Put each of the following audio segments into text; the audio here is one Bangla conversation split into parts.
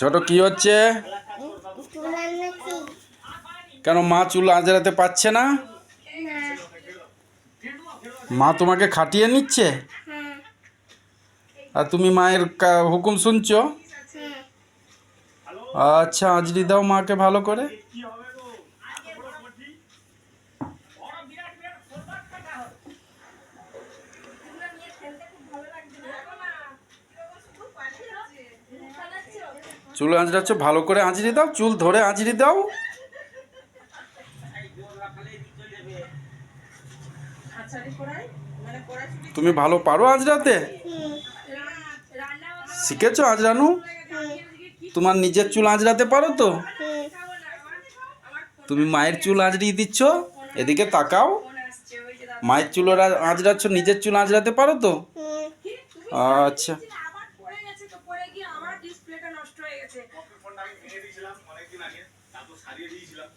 ছোট কি হচ্ছে? কেন মা চুল আজরাতে পাচ্ছে না? মা তোমাকে খাটিয়ে নিচ্ছে? আর তুমি মায়ের হুকুম শুনছো? আচ্ছা আজরি দাও মাকে ভালো করে। চুল আঁচড়াচ্ছ ভালো করে আঁচড়ি দাও, চুল ধরে আঁচড়ি দাও। তুমি ভালো পারো আঁচড়াতে শিখেছো আঁচড়ানো তোমার নিজের চুল আঁচড়াতে পারো তো? তুমি মায়ের চুল আঁচড়িয়ে দিচ্ছ, এদিকে তাকাও। মায়ের চুল আঁচড়াচ্ছ নিজের চুল আঁচড়াতে পারো তো? আচ্ছা। হয়ে গেছে। ফোনটা আমি ভেঙে দিয়েছিলাম অনেকদিন আগে তারপর সারিয়ে দিয়েছিলাম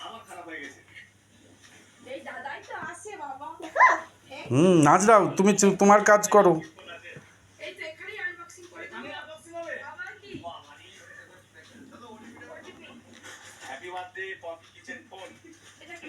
আবার খারাপ হয়ে গেছে এই দাদাই তো আসে বাবা। হুম আঁচড়াও তুমি চু- তোমার কাজ করো। এই তো এখানেই আনবক্সিং করে দিবি। আবার কি? Happy birthday Poppy kitchen phone এটা কি?